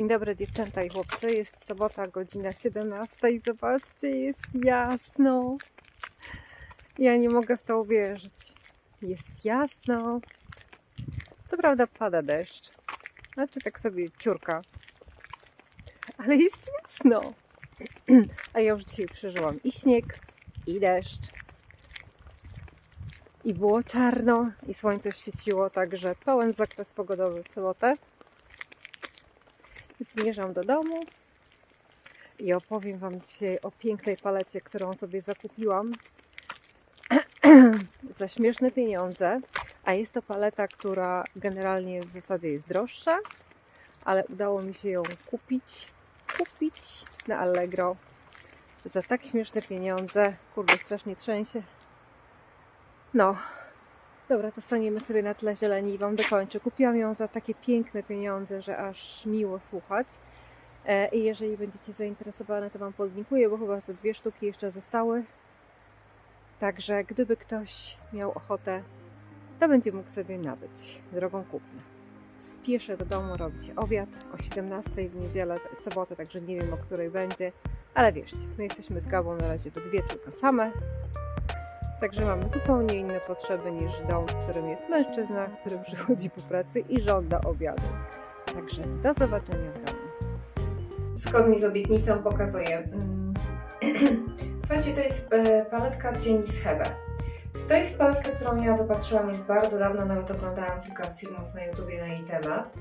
Dzień dobry dziewczęta i chłopcy. Jest sobota, godzina 17 i zobaczcie, jest jasno. Ja nie mogę w to uwierzyć. Jest jasno. Co prawda pada deszcz. Znaczy tak sobie ciurka. Ale jest jasno. A ja już dzisiaj przeżyłam i śnieg, i deszcz. I było czarno, i słońce świeciło, także pełen zakres pogodowy w sobotę. Zmierzam do domu i opowiem Wam dzisiaj o pięknej palecie, którą sobie zakupiłam za śmieszne pieniądze. A jest to paleta, która generalnie w zasadzie jest droższa, ale udało mi się ją kupić, kupić na Allegro za tak śmieszne pieniądze. Kurde, strasznie trzęsie. No, Dobra, to staniemy sobie na tle zieleni i Wam dokończę. Kupiłam ją za takie piękne pieniądze, że aż miło słuchać. E, I jeżeli będziecie zainteresowane, to Wam podlinkuję, bo chyba ze dwie sztuki jeszcze zostały. Także gdyby ktoś miał ochotę, to będzie mógł sobie nabyć drogą kupna. Spieszę do domu robić obiad o 17 w niedzielę, w sobotę, także nie wiem o której będzie. Ale wierzcie, my jesteśmy z Gabą na razie to dwie tylko same. Także mamy zupełnie inne potrzeby niż dom, w którym jest mężczyzna, który przychodzi po pracy i żąda obiadu. Także do zobaczenia w domu. Zgodnie z obietnicą pokazuję. mm, Słuchajcie, to jest e, paletka cieni z Hebe. To jest paletka, którą ja wypatrzyłam już bardzo dawno, nawet oglądałam kilka filmów na YouTubie na jej temat,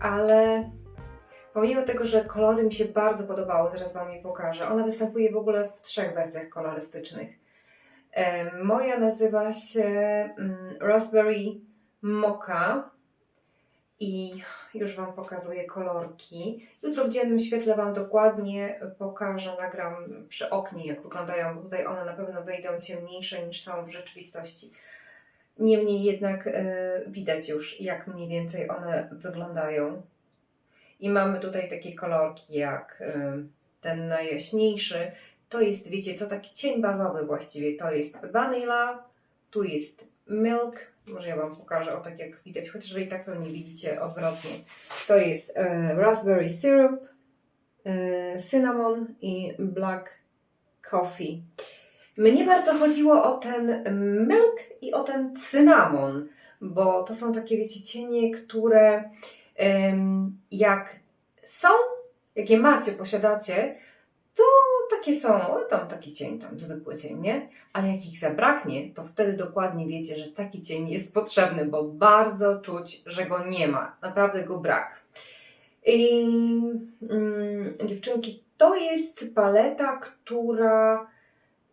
ale pomimo tego, że kolory mi się bardzo podobały, zaraz Wam je pokażę, ona występuje w ogóle w trzech wersjach kolorystycznych. Moja nazywa się mm, Raspberry Mocha i już Wam pokazuję kolorki. Jutro w dziennym świetle Wam dokładnie pokażę, nagram przy oknie, jak wyglądają, bo tutaj one na pewno wyjdą ciemniejsze niż są w rzeczywistości. Niemniej jednak e, widać już, jak mniej więcej one wyglądają. I mamy tutaj takie kolorki jak ten najjaśniejszy, to jest, wiecie co, taki cień bazowy właściwie. To jest vanilla, tu jest milk, może ja Wam pokażę, o tak jak widać, chociaż i tak pewnie widzicie odwrotnie. To jest e, raspberry syrup, e, cinnamon i black coffee. Mnie bardzo chodziło o ten milk i o ten cynamon, bo to są takie, wiecie, cienie, które jak są, jakie macie, posiadacie, to takie są, tam taki cień, tam zwykły cień, nie? Ale jak ich zabraknie, to wtedy dokładnie wiecie, że taki cień jest potrzebny, bo bardzo czuć, że go nie ma. Naprawdę go brak. I mm, dziewczynki, to jest paleta, która,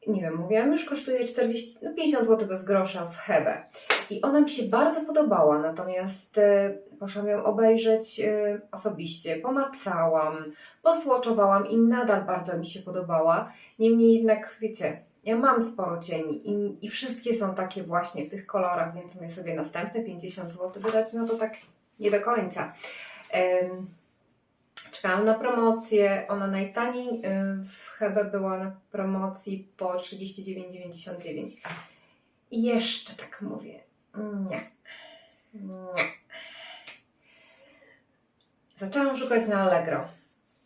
nie wiem, mówiłam, już kosztuje 40, no 50 zł bez grosza w Hebe. I ona mi się bardzo podobała, natomiast e, poszłam ją obejrzeć e, osobiście, pomacałam, posłoczowałam i nadal bardzo mi się podobała. Niemniej jednak, wiecie, ja mam sporo cieni i, i wszystkie są takie właśnie w tych kolorach, więc my sobie następne 50 zł wydać, no to tak nie do końca. Czekałam na promocję. Ona najtaniej y, w Hebe była na promocji po 39,99. I jeszcze tak mówię. Nie. Nie. Zaczęłam szukać na Allegro.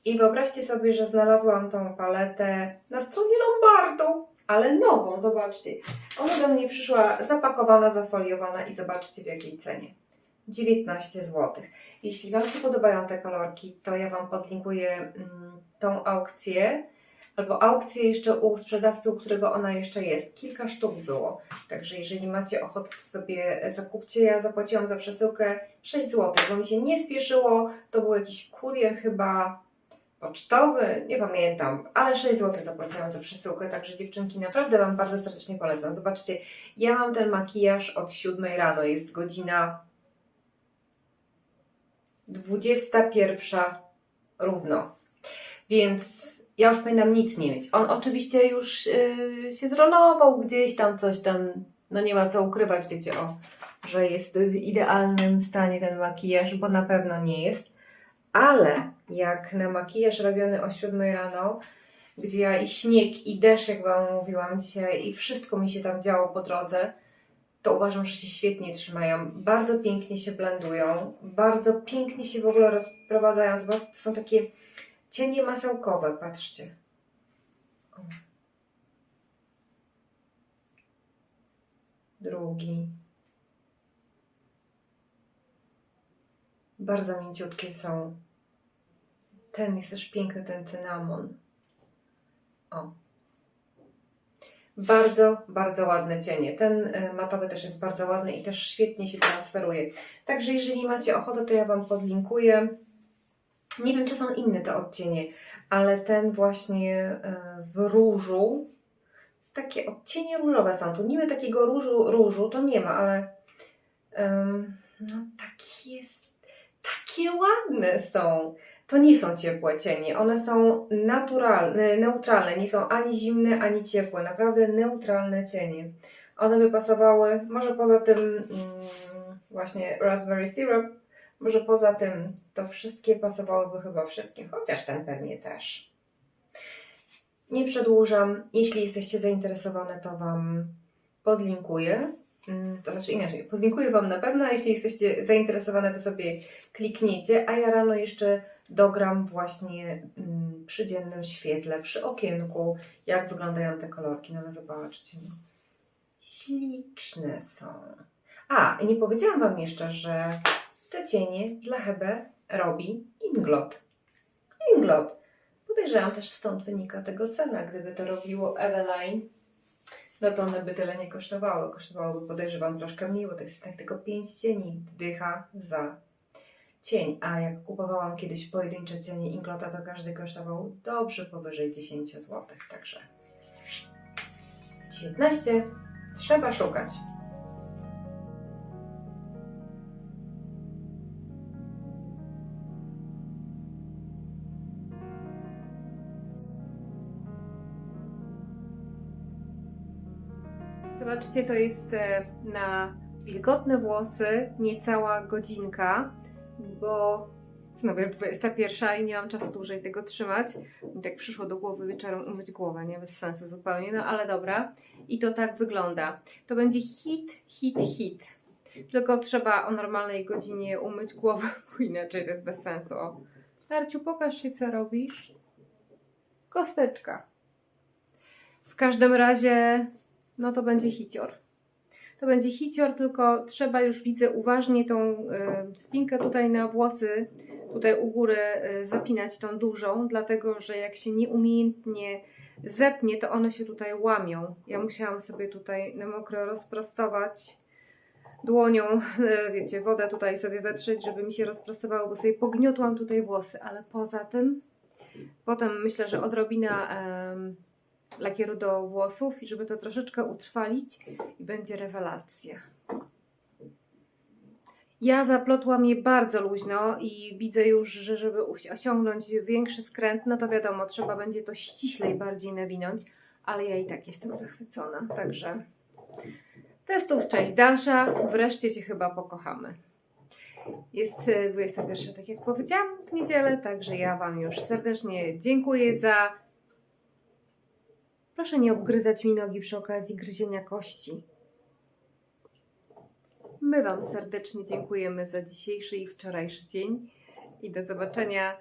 I wyobraźcie sobie, że znalazłam tą paletę na stronie Lombardu, ale nową, zobaczcie. Ona do mnie przyszła zapakowana, zafoliowana i zobaczcie w jakiej cenie. 19 zł. Jeśli Wam się podobają te kolorki, to ja Wam podlinkuję mm, tą aukcję, albo aukcję jeszcze u sprzedawcy, u którego ona jeszcze jest. Kilka sztuk było. Także jeżeli macie ochotę, to sobie zakupcie. Ja zapłaciłam za przesyłkę 6 zł, bo mi się nie spieszyło. To był jakiś kurier chyba pocztowy, nie pamiętam, ale 6 zł zapłaciłam za przesyłkę, także dziewczynki naprawdę Wam bardzo serdecznie polecam. Zobaczcie, ja mam ten makijaż od 7 rano, jest godzina 21 równo, więc ja już powinnam nic nie mieć. On oczywiście już yy, się zrolował gdzieś tam, coś tam, no nie ma co ukrywać, wiecie, o, że jest w idealnym stanie ten makijaż, bo na pewno nie jest. Ale jak na makijaż robiony o 7 rano, gdzie ja i śnieg, i deszcz, jak Wam mówiłam dzisiaj, i wszystko mi się tam działo po drodze, to uważam, że się świetnie trzymają. Bardzo pięknie się blendują, bardzo pięknie się w ogóle rozprowadzają. To są takie cienie masełkowe, patrzcie. Drugi. Bardzo mięciutkie są. Ten jest też piękny, ten cynamon. O. Bardzo, bardzo ładne cienie. Ten e, matowy też jest bardzo ładny i też świetnie się transferuje. Także jeżeli macie ochotę, to ja Wam podlinkuję. Nie wiem, czy są inne te odcienie, ale ten właśnie e, w różu, jest takie odcienie różowe są. Tu niby takiego różu, różu to nie ma, ale em, no takie jest, takie ładne są. To nie są ciepłe cienie, one są naturalne, neutralne, nie są ani zimne, ani ciepłe, naprawdę neutralne cienie. One by pasowały, może poza tym mm, właśnie raspberry syrup, może poza tym to wszystkie pasowałyby chyba wszystkim, chociaż ten pewnie też. Nie przedłużam. Jeśli jesteście zainteresowane, to Wam podlinkuję. Mm, To znaczy inaczej, podlinkuję Wam na pewno, a jeśli jesteście zainteresowane, to sobie klikniecie, a ja rano jeszcze dogram właśnie mm, przy dziennym świetle, przy okienku, jak wyglądają te kolorki. No ale zobaczcie, no. śliczne są. A, i nie powiedziałam Wam jeszcze, że te cienie dla Hebe robi Inglot. Inglot. Podejrzewam też stąd wynika tego cena. Gdyby to robiło Eveline, no to one by tyle nie kosztowały. Kosztowałyby podejrzewam troszkę mniej, bo to jest tak tylko 5 cieni. Dycha za cień. A jak kupowałam kiedyś pojedyncze cienie Inglota, to każdy kosztował dobrze powyżej 10 zł. Także 19. Trzeba szukać. Zobaczcie, to jest e, na wilgotne włosy niecała godzinka, bo znowu jest 21 i nie mam czasu dłużej tego trzymać. Mi tak przyszło do głowy wieczorem umyć głowę, nie? Bez sensu zupełnie, no ale dobra. I to tak wygląda. To będzie hit, hit, hit. Tylko trzeba o normalnej godzinie umyć głowę, bo inaczej to jest bez sensu. O. Darciu, pokaż się, co robisz. Kosteczka. W każdym razie, no to będzie hicior. To będzie hicior, tylko trzeba już widzę uważnie tą y, spinkę tutaj na włosy, tutaj u góry y, zapinać tą dużą, dlatego że jak się nieumiejętnie zepnie, to one się tutaj łamią. Ja musiałam sobie tutaj na mokro rozprostować dłonią, y, wiecie, wodę tutaj sobie wetrzeć, żeby mi się rozprostowało, bo sobie pogniotłam tutaj włosy, ale poza tym potem myślę, że odrobina lakieru do włosów i żeby to troszeczkę utrwalić i będzie rewelacja. Ja zaplotłam je bardzo luźno i widzę już, że żeby osiągnąć większy skręt, no to wiadomo, trzeba będzie to ściślej bardziej nawinąć, ale ja i tak jestem zachwycona, także testów cześć dalsza, wreszcie się chyba pokochamy. Jest e, 21, tak jak powiedziałam, w niedzielę, także ja Wam już serdecznie dziękuję za Proszę nie obgryzać mi nogi przy okazji gryzienia kości. My Wam serdecznie dziękujemy za dzisiejszy i wczorajszy dzień i do zobaczenia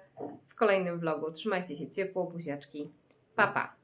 w kolejnym vlogu. Trzymajcie się ciepło, buziaczki. Pa, pa!